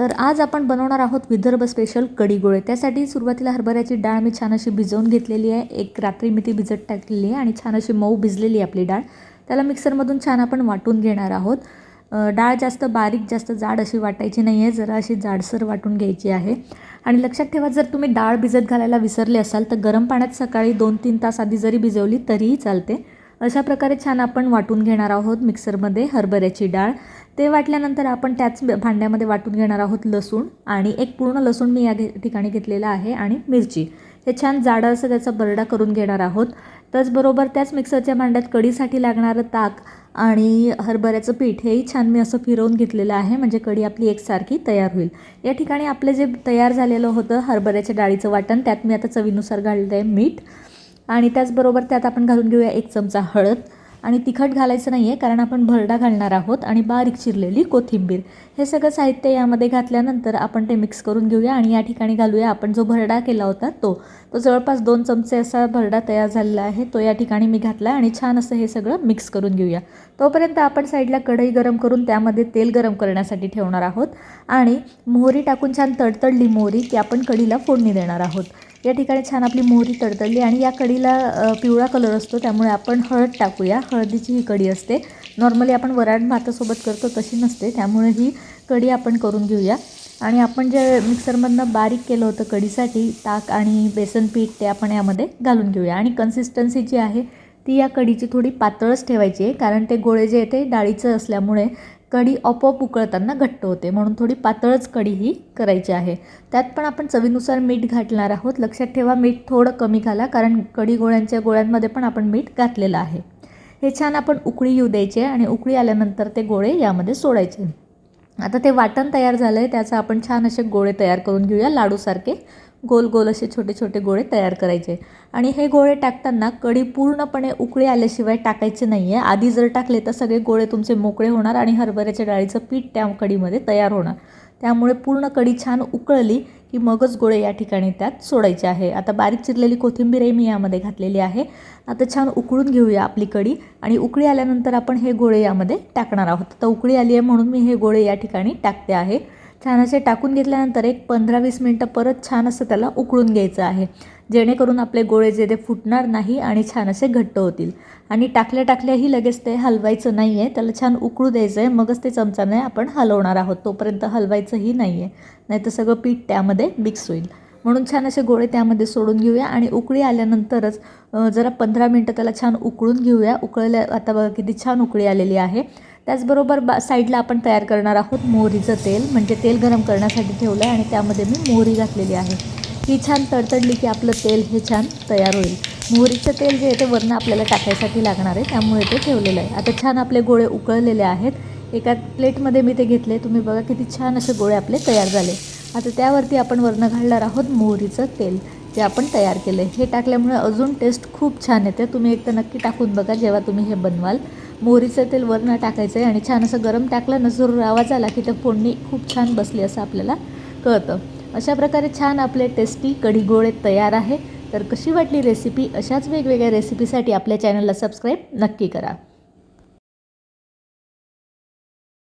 तर आज आपण बनवणार आहोत विदर्भ स्पेशल कढी गोळे त्यासाठी सुरुवातीला हरभऱ्याची डाळ मी छान अशी भिजवून घेतलेली आहे. एक रात्री मी ती भिजत टाकलेली आहे आणि छान अशी मऊ भिजलेली आहे आपली डाळ. त्याला मिक्सरमधून छान आपण वाटून घेणार आहोत. डाळ जास्त बारीक जास्त जाड अशी वाटायची नाही आहे जरा अशी जाडसर वाटून घ्यायची आहे. आणि लक्षात ठेवा जर तुम्ही डाळ भिजत घालायला विसरले असाल तर गरम पाण्यात सकाळी दोन तीन तास आधी जरी भिजवली तरीही चालते. अशा प्रकारे छान आपण वाटून घेणार आहोत मिक्सरमध्ये हरभऱ्याची डाळ. ते वाटल्यानंतर आपण त्याच भांड्यामध्ये वाटून घेणार आहोत लसूण आणि एक पूर्ण लसूण मी या ठिकाणी घेतलेला आहे आणि मिरची. हे छान जाडं असं त्याचा बरडा करून घेणार आहोत. त्याचबरोबर त्याच मिक्सरच्या भांड्यात कढीसाठी लागणारं ताक आणि हरभऱ्याचं पीठ हेही छान मी असं फिरवून घेतलेलं आहे म्हणजे कढी आपली एकसारखी तयार होईल. या ठिकाणी आपले जे तयार झालेलं होतं हरभऱ्याच्या डाळीचं वाटण त्यात मी आता चवीनुसार घाललं आहे मीठ आणि त्याचबरोबर त्यात आपण घालून घेऊया एक चमचा हळद. आणि तिखट घालायचं नाही आहे कारण आपण भरडा घालणार आहोत आणि बारीक चिरलेली कोथिंबीर. हे सगळं साहित्य यामध्ये घातल्यानंतर आपण ते मिक्स करून घेऊया आणि या ठिकाणी घालूया आपण जो भरडा केला होता तो. तो जवळपास दोन चमचे असा भरडा तयार झालेला आहे. तो या ठिकाणी मी घातला आणि छान असं हे सगळं मिक्स करून घेऊया. तोपर्यंत आपण साईडला कढई गरम करून त्यामध्ये तेल गरम करण्यासाठी ठेवणार आहोत आणि मोहरी टाकून छान तडतडली मोहरी की आपण कढीला फोडणी देणार आहोत. या ठिकाणी छान आपली मोहरी तडतडली आणि या कढीला पिवळा कलर असतो त्यामुळे आपण हळद टाकूया. हळदीची ही कढी असते. नॉर्मली आपण वराड भातासोबत करतो तशी नसते. त्यामुळे ही कढी आपण करून घेऊया. आणि आपण जे मिक्सरमधनं बारीक केलं होतं कढीसाठी ताक आणि बेसन पीठ ते आपण यामध्ये घालून घेऊया. आणि कन्सिस्टन्सी जी आहे ती या कढीची थोडी पातळच ठेवायची आहे कारण ते गोळे जे आहे ते डाळीचं असल्यामुळे कढी आपोआप उकळताना घट्ट होते म्हणून थोडी पातळच कढी ही करायची आहे. त्यात पण आपण चवीनुसार मीठ घातणार आहोत. लक्षात ठेवा मीठ थोडं कमी घाला कारण कढी गोळ्यांच्या गोळ्यांमध्ये पण आपण मीठ घातलेलं आहे. हे छान आपण उकळी येऊ द्यायचे आणि उकळी आल्यानंतर ते गोळे यामध्ये सोडायचे. आता ते वाटण तयार झालं आहे त्याचं आपण छान असे गोळे तयार करून घेऊया लाडूसारखे. गोल गोल असे छोटे छोटे गोळे तयार करायचे. आणि हे गोळे टाकताना कढी पूर्णपणे उकळी आल्याशिवाय टाकायचे नाही आहे आधी जर टाकले तर सगळे गोळे तुमचे मोकळे होणार आणि हरभऱ्याच्या डाळीचं पीठ त्या कढीमध्ये तयार होणार. त्यामुळे पूर्ण कढी छान उकळली की मगच गोळे या ठिकाणी त्यात सोडायचे आहे. आता बारीक चिरलेली कोथिंबीरही मी यामध्ये घातलेली आहे. आता छान उकळून घेऊया आपली कढी आणि उकळी आल्यानंतर आपण हे गोळे यामध्ये टाकणार आहोत. आता उकळी आली आहे म्हणून मी हे गोळे या ठिकाणी टाकते आहे. छान असे टाकून घेतल्यानंतर एक पंधरा वीस मिनटं परत छान असं त्याला उकळून घ्यायचं आहे. जेणेकरून आपले गोळे जे ते फुटणार नाही आणि छान असे घट्ट होतील. आणि टाकल्या टाकल्याही लगेच ते हलवायचं नाही आहे त्याला छान उकळू द्यायचं आहे मगच ते चमचाने आपण हलवणार आहोत. तोपर्यंत हलवायचंही नाही आहे नाही तर सगळं पीठ त्यामध्ये मिक्स होईल. म्हणून छान असे गोळे त्यामध्ये सोडून घेऊया आणि उकळी आल्यानंतरच जरा पंधरा मिनटं त्याला छान उकळून घेऊया. उकळल्या आता बघा किती छान उकळी आलेली आहे. त्याचबरोबर बा साईडला आपण तयार करणार आहोत मोहरीचं तेल म्हणजे तेल गरम करण्यासाठी ठेवलं आहे आणि त्यामध्ये मी मोहरी घातलेली आहे. ही छान तडतडली की आपलं तेल हे छान तयार होईल. मोहरीचं तेल जे आहे ते वरनं आपल्याला टाकायसाठी लागणार आहे त्यामुळे ते ठेवलेलं आहे. आता छान आपले गोळे उकळलेले आहेत. एका प्लेटमध्ये मी ते घेतले. तुम्ही बघा किती छान असे गोळे आपले तयार झाले. आता त्यावरती आपण वरनं घालणार आहोत मोहरीचं तेल जे आपण तयार केलं हे टाकल्यामुळे अजून टेस्ट खूप छान येते. तुम्ही एक तर नक्की टाकून बघा जेव्हा तुम्ही हे बनवाल. मोहरीचं तेल वरनं टाकायचं आहे आणि छान असं गरम टाकलं ना जरूर आवाज आला की तर फोडणी खूप छान बसली असं आपल्याला कळतं. अशा प्रकारे छान आपले टेस्टी कढी गोळे तयार आहे. तर कशी वाटली रेसिपी अशाच वेगवेगळ्या रेसिपीसाठी आपल्या चॅनलला सबस्क्राईब नक्की करा.